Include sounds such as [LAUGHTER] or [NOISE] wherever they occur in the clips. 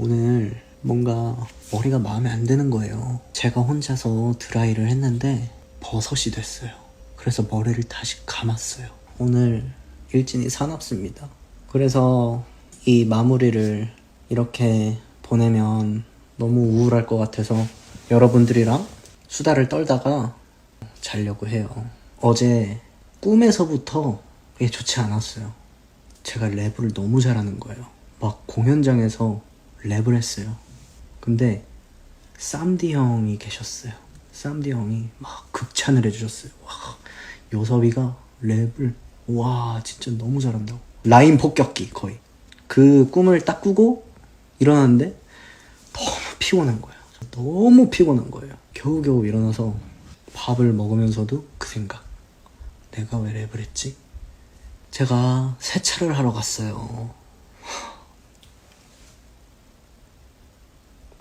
오늘 뭔가 머리가 마음에 안 드는 거예요. 제가 혼자서 드라이를 했는데 버섯이 됐어요. 그래서 머리를 다시 감았어요. 오늘 일진이 사납습니다. 그래서 이 마무리를 이렇게 보내면 너무 우울할 것 같아서 여러분들이랑 수다를 떨다가 자려고 해요. 어제 꿈에서부터 이게 좋지 않았어요. 제가 랩을 너무 잘하는 거예요. 막 공연장에서 랩을 했어요. 근데 쌈디 형이 계셨어요. 쌈디 형이 막 극찬을 해주셨어요. 와, 요섭이가 랩을 와 진짜 너무 잘한다고. 라인 폭격기 거의. 그 꿈을 딱 꾸고 일어났는데 너무 피곤한 거예요. 너무 피곤한 거예요. 겨우겨우 일어나서 밥을 먹으면서도 그 생각. 내가 왜 랩을 했지? 제가 세차를 하러 갔어요.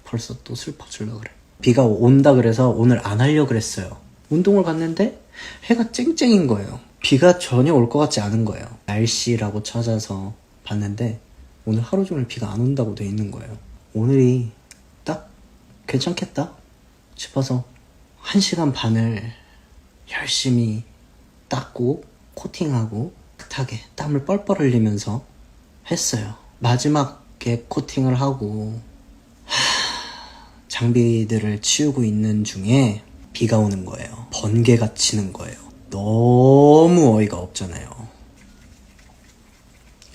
벌써 또 슬퍼질라 그래. 비가 온다 그래서 오늘 안 하려 그랬어요. 운동을 갔는데 해가 쨍쨍인 거예요. 비가 전혀 올 것 같지 않은 거예요. 날씨라고 찾아서 봤는데 오늘 하루 종일 비가 안 온다고 돼 있는 거예요. 오늘이 딱 괜찮겠다 싶어서 한 시간 반을 열심히 닦고 코팅하고 깨끗하게 땀을 뻘뻘 흘리면서 했어요. 마지막에 코팅을 하고 장비들을 치우고 있는 중에 비가 오는 거예요. 번개가 치는 거예요. 너무 어이가 없잖아요.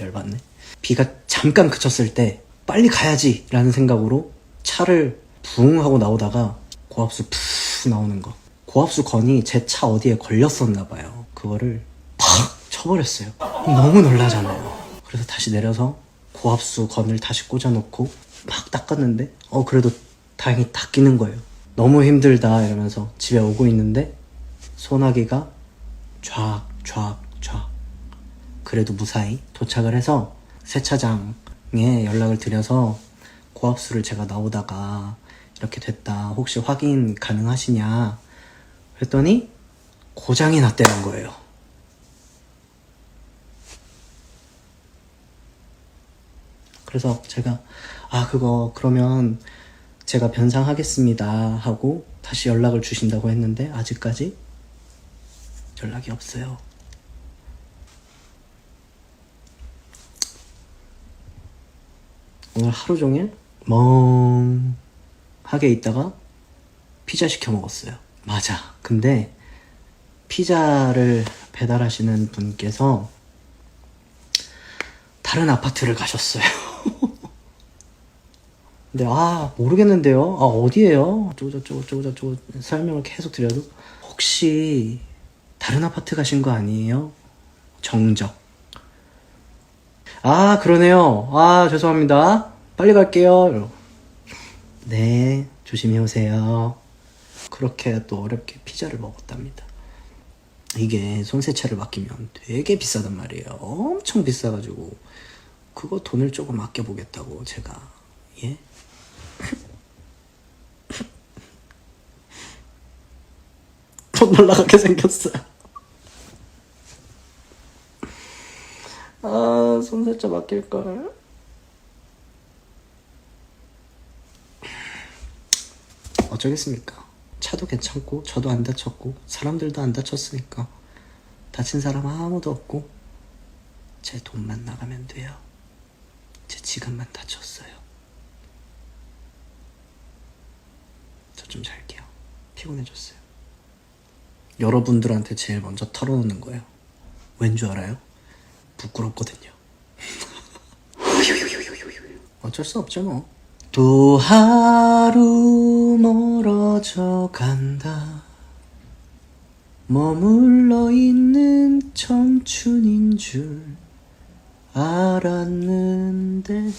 열받네. 비가 잠깐 그쳤을 때 빨리 가야지 라는 생각으로 차를 붕 하고 나오다가 고압수 푸 나오는 거. 고압수 건이 제 차 어디에 걸렸었나 봐요. 그거를 팍 쳐버렸어요. 너무 놀라잖아요. 그래서 다시 내려서 고압수 건을 다시 꽂아놓고 막 닦았는데 어 그래도 다행히 닦이는 거예요. 너무 힘들다 이러면서 집에 오고 있는데 소나기가 쫙쫙쫙 그래도 무사히 도착을 해서 세차장에 연락을 드려서 고압수를 제가 나오다가 이렇게 됐다 혹시 확인 가능하시냐 그랬더니 고장이 났다는 거예요. 그래서 제가 아 그거 그러면 제가 변상하겠습니다 하고 다시 연락을 주신다고 했는데 아직까지 연락이 없어요. 오늘 하루 종일 멍하게 있다가 피자 시켜 먹었어요. 맞아. 근데 피자를 배달하시는 분께서 다른 아파트를 가셨어요. [LAUGHS] 근데 아 모르겠는데요. 아 어디예요? 저저저저저저 설명을 계속 드려도 혹시 다른 아파트 가신 거 아니에요? 정적. 아 그러네요. 아 죄송합니다. 빨리 갈게요. 네 조심히 오세요. 그렇게 또 어렵게 피자를 먹었답니다. 이게 손세차를 맡기면 되게 비싸단 말이에요. 엄청 비싸가지고 그거 돈을 조금 아껴보겠다고 제가 예? 돈 날라가게 생겼어요. 아, 손세차 맡길걸. 어쩌겠습니까? 차도 괜찮고, 저도 안 다쳤고, 사람들도 안 다쳤으니까, 다친 사람 아무도 없고, 제 돈만 나가면 돼요. 제 지갑만 다쳤어요. 좀 잘게요. 피곤해졌어요. 여러분들한테 제일 먼저 털어놓는 거예요. 왠 줄 알아요? 부끄럽거든요. [LAUGHS] 어쩔 수 없죠 뭐. 또 하루 멀어져 간다. 머물러 있는 청춘인 줄 알았는데